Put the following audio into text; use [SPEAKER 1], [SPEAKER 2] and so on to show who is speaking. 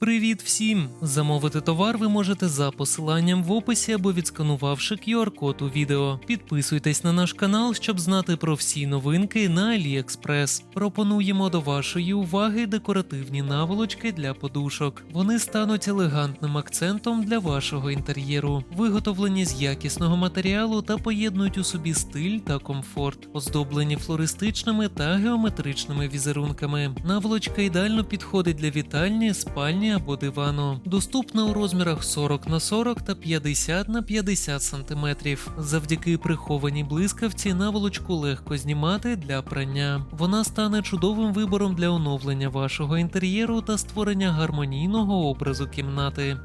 [SPEAKER 1] Привіт всім! Замовити товар ви можете за посиланням в описі або відсканувавши QR-код у відео. Підписуйтесь на наш канал, щоб знати про всі новинки на AliExpress. Пропонуємо до вашої уваги декоративні наволочки для подушок. Вони стануть елегантним акцентом для вашого інтер'єру, виготовлені з якісного матеріалу та поєднують у собі стиль та комфорт, оздоблені флористичними та геометричними візерунками. Наволочка ідеально підходить для вітальні, спальні або дивану. Доступна у розмірах 40 на 40 та 50 на 50 см. Завдяки прихованій блискавці наволочку легко знімати для прання. Вона стане чудовим вибором для оновлення вашого інтер'єру та створення гармонійного образу кімнати.